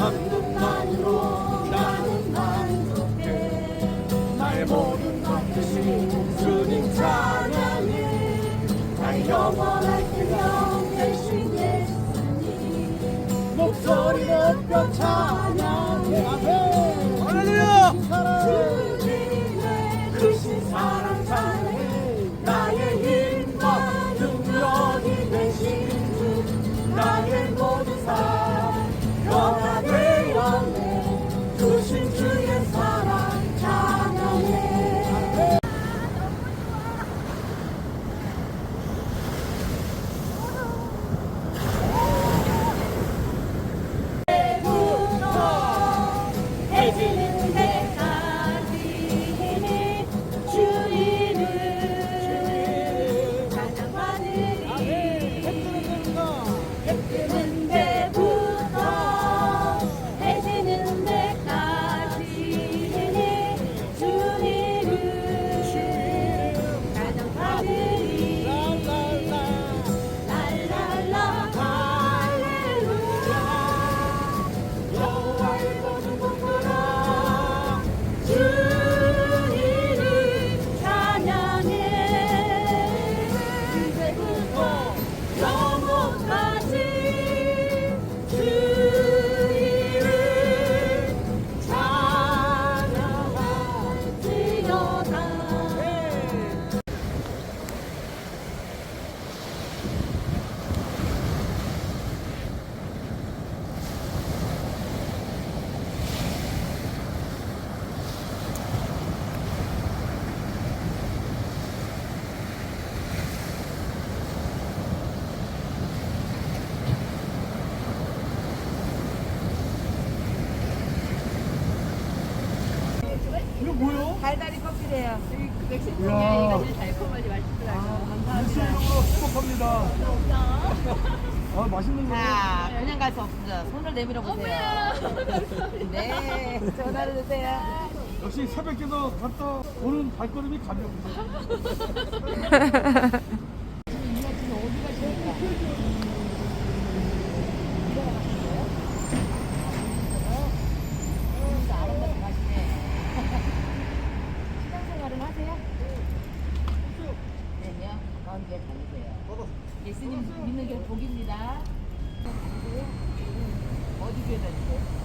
한 것만으로 나는 만족해. 나의 모든 것 주신 주님 찬양해. 나의 영원할 때명 되신 예수님. 목소리 높여 찬 달달이 커피래요. 이야. 이거 제일 달콤하지 맛있더라고요. 일시적으로 행복합니다. 아, 맛있는 거. 자, 그냥 갈수 없습니다. 손을 내밀어 보세요. 네, 전화를 주세요. 역시 새벽에도 갔다 오는 발걸음이 가벼운데. 아름답게 가시네. 신앙생활은 하세요? 가까운 길 다니세요. 예수님 믿는 게 복입니다. 어디 교회 다니세요?